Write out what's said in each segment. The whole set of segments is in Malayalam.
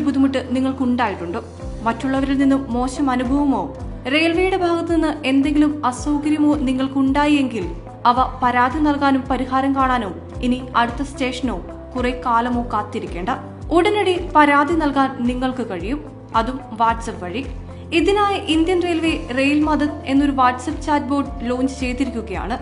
ബുദ്ധിമുട്ട് നിങ്ങൾക്ക് ഉണ്ടായിട്ടുണ്ടോ മറ്റുള്ളവരിൽ നിന്നും മോശം അനുഭവമോ? റെയിൽവേയുടെ ഭാഗത്തു നിന്ന് എന്തെങ്കിലും അസൗകര്യമോ നിങ്ങൾക്കുണ്ടായി എങ്കിൽ അവ പരാതി നൽകാനും പരിഹാരം കാണാനും ഇനി അടുത്ത സ്റ്റേഷനോ കുറെ കാലമോ കാത്തിരിക്കേണ്ട. ഉടനടി പരാതി നൽകാൻ നിങ്ങൾക്ക് കഴിയും. അതും വാട്സപ്പ് വഴി. ഇതിനായി ഇന്ത്യൻ റെയിൽവേ റെയിൽ മദത് എന്നൊരു വാട്സപ്പ് ചാറ്റ് ബോർഡ് ലോഞ്ച് ചെയ്തിരിക്കുകയാണ്.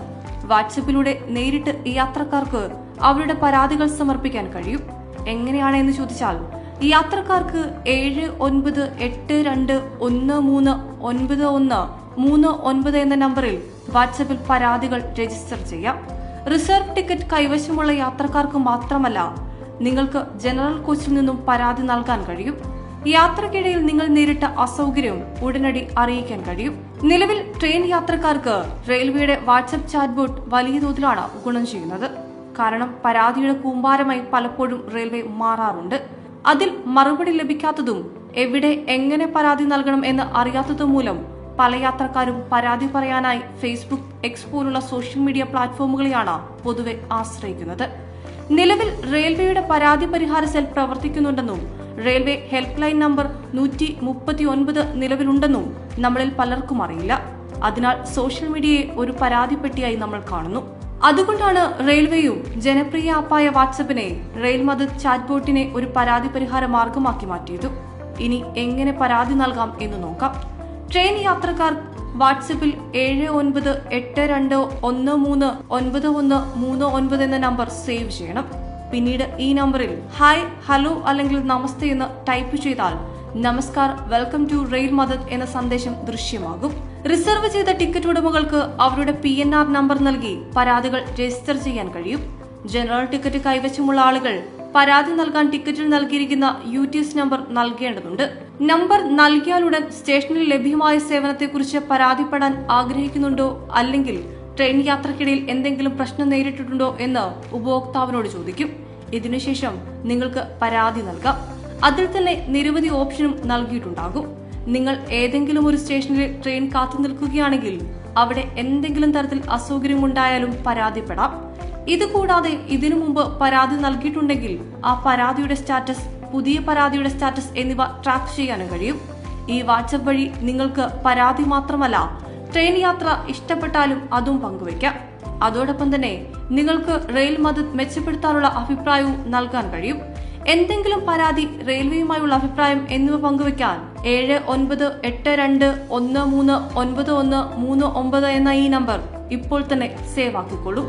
വാട്സപ്പിലൂടെ നേരിട്ട് യാത്രക്കാർക്ക് അവരുടെ പരാതികൾ സമർപ്പിക്കാൻ കഴിയും. എങ്ങനെയാണ് എന്ന് ചോദിച്ചാൽ യാത്രക്കാർക്ക് ഏഴ് ഒൻപത് എട്ട് രണ്ട് ഒന്ന് മൂന്ന് ഒൻപത് ഒന്ന് മൂന്ന് ഒൻപത് എന്ന നമ്പറിൽ വാട്സപ്പിൽ പരാതികൾ രജിസ്റ്റർ ചെയ്യാം. റിസർവ് ടിക്കറ്റ് കൈവശമുള്ള യാത്രക്കാർക്ക് മാത്രമല്ല നിങ്ങൾക്ക് ജനറൽ കോച്ചിൽ നിന്നും പരാതി നൽകാൻ കഴിയും. യാത്രക്കിടയിൽ നിങ്ങൾ നേരിട്ട അസൗകര്യവും ഉടനടി അറിയിക്കാൻ കഴിയും. നിലവിൽ ട്രെയിൻ യാത്രക്കാർക്ക് റെയിൽവേയുടെ വാട്സപ്പ് ചാറ്റ് ബോട്ട് വലിയ തോതിലാണ് ഗുണം ചെയ്യുന്നത്. കാരണം പരാതിയുടെ കൂമ്പാരമായി പലപ്പോഴും റെയിൽവേ മാറാറുണ്ട്. അതിൽ മറുപടി ലഭിക്കാത്തതും എവിടെ എങ്ങനെ പരാതി നൽകണം എന്ന് അറിയാത്തതും മൂലം പല യാത്രക്കാരും പരാതി പറയാനായി ഫേസ്ബുക്ക് എക്സ് പോലുള്ള സോഷ്യൽ മീഡിയ പ്ലാറ്റ്ഫോമുകളെയാണ് പൊതുവെ ആശ്രയിക്കുന്നത്. നിലവിൽ റെയിൽവേയുടെ പരാതി പരിഹാര സെൽ പ്രവർത്തിക്കുന്നുണ്ടെന്നും റെയിൽവേ ഹെൽപ്പ് ലൈൻ നമ്പർ നൂറ്റി മുപ്പത്തി ഒൻപത് നിലവിലുണ്ടെന്നും നമ്മളിൽ പലർക്കും അറിയില്ല. അതിനാൽ സോഷ്യൽ മീഡിയയെ ഒരു പരാതിപ്പെട്ടിയായി നമ്മൾ കാണുന്നു. അതുകൊണ്ടാണ് റെയിൽവേയും ജനപ്രിയ ആപ്പായ വാട്സപ്പിനെ റെയിൽ മദത് ചാറ്റ് ബോട്ടിനെ ഒരു പരാതി പരിഹാര മാർഗമാക്കി മാറ്റിയത്. ഇനി എങ്ങനെ പരാതി നൽകാം എന്ന് നോക്കാം. ട്രെയിൻ യാത്രക്കാർ വാട്സപ്പിൽ ഏഴ് ഒൻപത് എട്ട് രണ്ട് ഒന്ന് മൂന്ന് ഒൻപത് ഒന്ന് മൂന്ന് ഒൻപത് എന്ന നമ്പർ സേവ് ചെയ്യണം. പിന്നീട് ഈ നമ്പറിൽ ഹായ് ഹലോ അല്ലെങ്കിൽ നമസ്തേ എന്ന് ടൈപ്പ് ചെയ്താൽ namaskar welcome to rail Madad എന്ന സന്ദേശം ദൃശ്യമാകും. റിസർവ് ചെയ്ത ടിക്കറ്റ് ഉടമകൾക്ക് അവരുടെ പി എൻ ആർ നമ്പർ നൽകി പരാതികൾ രജിസ്റ്റർ ചെയ്യാൻ കഴിയും. ജനറൽ ടിക്കറ്റ് കൈവശമുള്ള ആളുകൾ പരാതി നൽകാൻ ടിക്കറ്റിൽ നൽകിയിരിക്കുന്ന യു ടി എസ് നമ്പർ നൽകേണ്ടതുണ്ട്. നമ്പർ നൽകിയാലുടൻ സ്റ്റേഷനിൽ ലഭ്യമായ സേവനത്തെക്കുറിച്ച് പരാതിപ്പെടാൻ ആഗ്രഹിക്കുന്നുണ്ടോ അല്ലെങ്കിൽ ട്രെയിൻ യാത്രക്കിടയിൽ എന്തെങ്കിലും പ്രശ്നം നേരിട്ടിട്ടുണ്ടോ എന്ന് ഉപഭോക്താവിനോട് ചോദിക്കും. ഇതിനുശേഷം നിങ്ങൾക്ക് പരാതി നൽകാം. അതിൽ തന്നെ നിരവധി ഓപ്ഷനും നൽകിയിട്ടുണ്ടാകും. നിങ്ങൾ ഏതെങ്കിലും ഒരു സ്റ്റേഷനിൽ ട്രെയിൻ കാത്തു നിൽക്കുകയാണെങ്കിൽ അവിടെ എന്തെങ്കിലും തരത്തിൽ അസൗകര്യമുണ്ടായാലും പരാതിപ്പെടാം. ഇതുകൂടാതെ ഇതിനു മുമ്പ് പരാതി നൽകിയിട്ടുണ്ടെങ്കിൽ ആ പരാതിയുടെ സ്റ്റാറ്റസ് പുതിയ പരാതിയുടെ സ്റ്റാറ്റസ് എന്നിവ ട്രാക്ക് ചെയ്യാനും കഴിയും. ഈ വാട്സപ്പ് വഴി നിങ്ങൾക്ക് പരാതി മാത്രമല്ല ട്രെയിൻ യാത്ര ഇഷ്ടപ്പെട്ടാലും അതും പങ്കുവയ്ക്കാം. അതോടൊപ്പം തന്നെ നിങ്ങൾക്ക് റെയിൽ മതം മെച്ചപ്പെടുത്താനുള്ള അഭിപ്രായവും നൽകാൻ കഴിയും. എന്തെങ്കിലും പരാതി റെയിൽവേയുമായുള്ള അഭിപ്രായം എന്നിവ പങ്കുവയ്ക്കാൻ ഏഴ് ഒൻപത് എട്ട് രണ്ട് ഒന്ന് മൂന്ന് ഒൻപത് ഒന്ന് മൂന്ന് ഒമ്പത് എന്ന ഈ നമ്പർ ഇപ്പോൾ തന്നെ സേവ് ആക്കിക്കൊള്ളൂ